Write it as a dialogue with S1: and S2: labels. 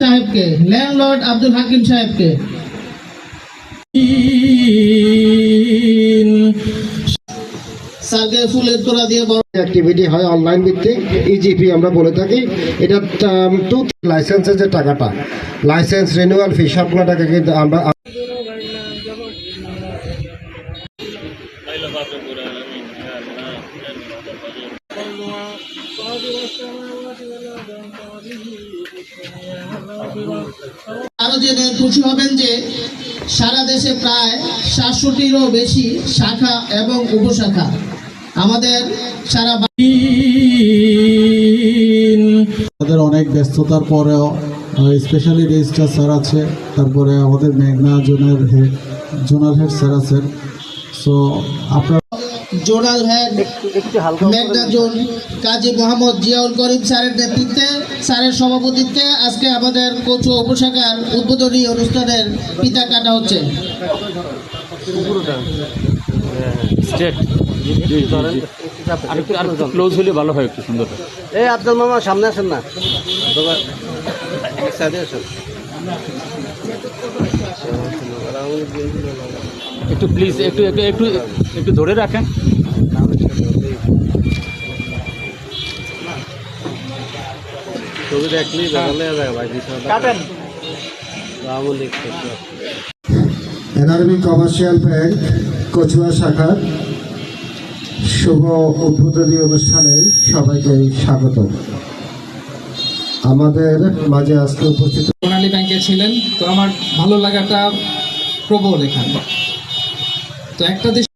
S1: সাহেবকে ল্যান্ডলর্ড আব্দুল হাকিম সাহেবকে। স্যারকে দিয়ে বড়
S2: অ্যাক্টিভিটি হয় অনলাইন ভিত্তিক ইজিপি আমরা বলে থাকি। এটা টু লাইসেন্সের টাকাটা। লাইসেন্স রিনিউয়াল ফি সবগুলো টাকা কিন্তু আমরা
S1: আরও জেনে খুশি হবেন যে সারা দেশে প্রায় সাতশোটিরও বেশি শাখা এবং উপশাখা আমাদের সারা
S3: আমাদের অনেক ব্যস্ততার পরেও স্পেশালি রেজিস্ট্রার স্যার আছে, তারপরে আমাদের মেঘনা জোনের হেড জোনাল হেড স্যার আছেন। সো আপনার
S1: জোনাল হেড মেঘনা জোন কাজী মোহাম্মদ জিয়াউল করিম স্যারের নেতৃত্বে স্যারের সভাপতিত্বে আজকে আমাদের কচু উপশাখার উদ্বোধনী অনুষ্ঠানের পিতা কাটা হচ্ছে।
S4: ক্লোজ হলে ভালো হয় একটু সুন্দর।
S5: এই আব্দুল মামা সামনে আসেন না। সাইডে আসেন।
S4: একটু প্লিজ একটু একটু একটু একটু ধরে রাখেন।
S5: ছবি দেখলি দেখালে ভাই কাটেন।
S2: এনআরবি কমার্শিয়াল ব্যাংক কচুয়া শাখার শুভ উদ্বোধনী অনুষ্ঠানে সবাইকে স্বাগত। আমাদের মাঝে আজকে উপস্থিত
S6: সোনালী ব্যাংকে ছিলেন তো আমার ভালো লাগাটা প্রবল এখানে। তো একটা দেশ